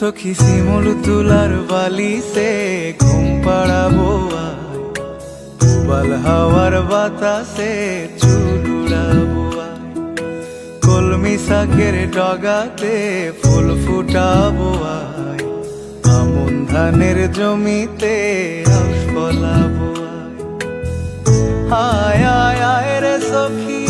সখী শিমুল তুলার বালিসে ঘুম পাড়াবো। বাল হাওয়ার বাতাসে চুলুড়াবো আয়। কলমি শাকের ডগাতে ফুল ফুটাবো আয়। আমন ধানের জমিতে ফলাবো আয় আয় আয় রে সখী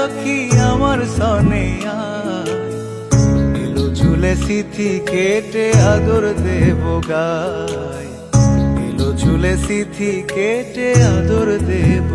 সখী আমার সনে এলো ঝুলে সিথি কেটে আদর দেব গায়। এলো ঝুলে সিথি কেটে আদর দেব